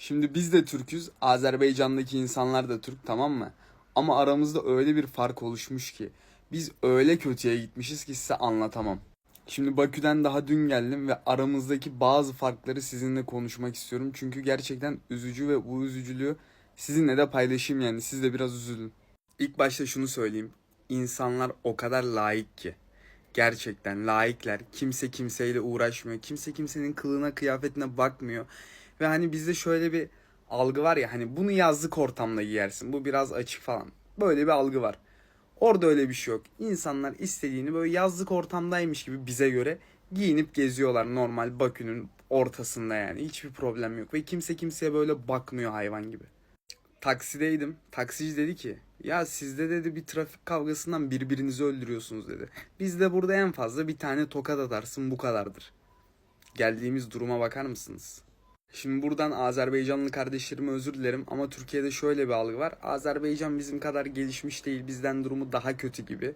Şimdi biz de Türk'üz. Azerbaycan'daki insanlar da Türk tamam mı? Ama aramızda öyle bir fark oluşmuş ki. Biz öyle kötüye gitmişiz ki size anlatamam. Şimdi Bakü'den daha dün geldim ve aramızdaki bazı farkları sizinle konuşmak istiyorum. Çünkü gerçekten üzücü ve bu üzücülüğü sizinle de paylaşayım yani. Siz de biraz üzülün. İlk başta şunu söyleyeyim. İnsanlar o kadar layık ki. Gerçekten layıklar. Kimse kimseyle uğraşmıyor. Kimse kimsenin kılığına kıyafetine bakmıyor. Ve hani bizde şöyle bir algı var ya hani bunu yazlık ortamda giyersin. Bu biraz açık falan. Böyle bir algı var. Orada öyle bir şey yok. İnsanlar istediğini böyle yazlık ortamdaymış gibi bize göre giyinip geziyorlar normal Bakü'nün ortasında yani. Hiçbir problem yok. Ve kimse kimseye böyle bakmıyor hayvan gibi. Taksideydim. Taksici dedi ki ya sizde dedi bir trafik kavgasından birbirinizi öldürüyorsunuz dedi. Bizde burada en fazla bir tane tokat atarsın bu kadardır. Geldiğimiz duruma bakar mısınız? Şimdi buradan Azerbaycanlı kardeşlerime özür dilerim ama Türkiye'de şöyle bir algı var. Azerbaycan bizim kadar gelişmiş değil, bizden durumu daha kötü gibi.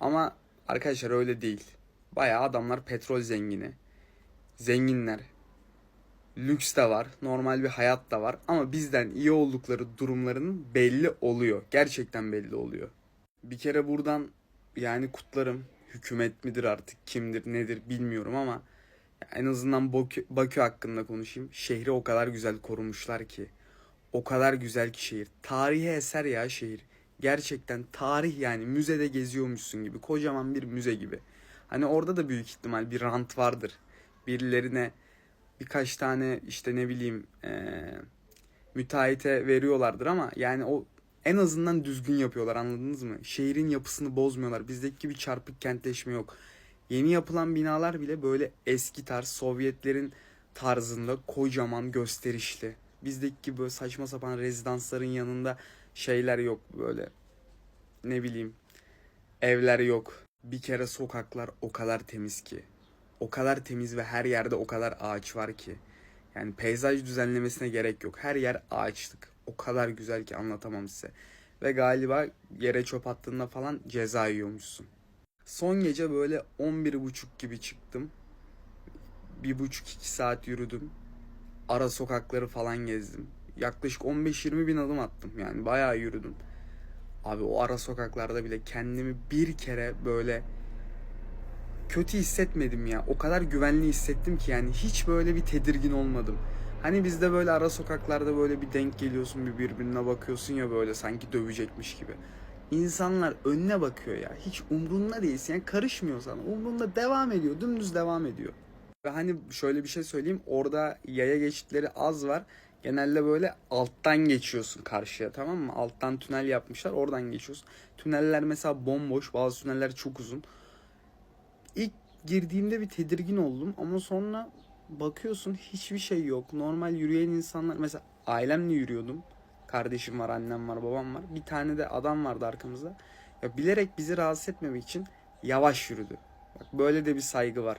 Ama arkadaşlar öyle değil. Bayağı adamlar petrol zengini. Zenginler. Lüks de var, normal bir hayat da var ama bizden iyi oldukları durumlarının belli oluyor. Gerçekten belli oluyor. Bir kere buradan yani kutlarım. Hükümet midir artık kimdir nedir bilmiyorum ama en azından Bakü, Bakü hakkında konuşayım. Şehri o kadar güzel korumuşlar ki. O kadar güzel ki şehir. Tarihi eser ya şehir. Gerçekten tarih yani müzede geziyormuşsun gibi. Kocaman bir müze gibi. Hani orada da büyük ihtimal bir rant vardır. Birilerine birkaç tane işte ne bileyim eee müteahhite veriyorlardır ama yani o en azından düzgün yapıyorlar anladınız mı? Şehrin yapısını bozmuyorlar. Bizdeki gibi çarpık kentleşme yok. Yeni yapılan binalar bile böyle eski tarz Sovyetlerin tarzında kocaman gösterişli. Bizdeki gibi böyle saçma sapan rezidansların yanında şeyler yok böyle ne bileyim evler yok. Bir kere sokaklar o kadar temiz ki. O kadar temiz ve her yerde o kadar ağaç var ki. Yani peyzaj düzenlemesine gerek yok. Her yer ağaçlık. O kadar güzel ki anlatamam size. Ve galiba yere çöp attığında falan ceza yiyormuşsun. Son gece böyle 11.30 gibi çıktım. Bir buçuk iki saat yürüdüm. Ara sokakları falan gezdim. Yaklaşık 15-20 bin adım attım yani bayağı yürüdüm. Abi o ara sokaklarda bile kendimi bir kere böyle kötü hissetmedim ya. O kadar güvenli hissettim ki yani hiç böyle bir tedirgin olmadım. Hani bizde böyle ara sokaklarda böyle bir denk geliyorsun bir birbirine bakıyorsun ya böyle sanki dövecekmiş gibi. İnsanlar önüne bakıyor ya. Hiç umrunda değilsin. Yani karışmıyor sana. Umrunda devam ediyor. Dümdüz devam ediyor. Ve hani şöyle bir şey söyleyeyim. Orada yaya geçitleri az var. Genelde böyle alttan geçiyorsun karşıya tamam mı? Alttan tünel yapmışlar. Oradan geçiyorsun. Tüneller mesela bomboş. Bazı tüneller çok uzun. İlk girdiğimde bir tedirgin oldum ama sonra bakıyorsun hiçbir şey yok. Normal yürüyen insanlar mesela ailemle yürüyordum. Kardeşim var, annem var, babam var. Bir tane de adam vardı arkamızda. Ya bilerek bizi rahatsız etmemek için yavaş yürüdü. Bak böyle de bir saygı var.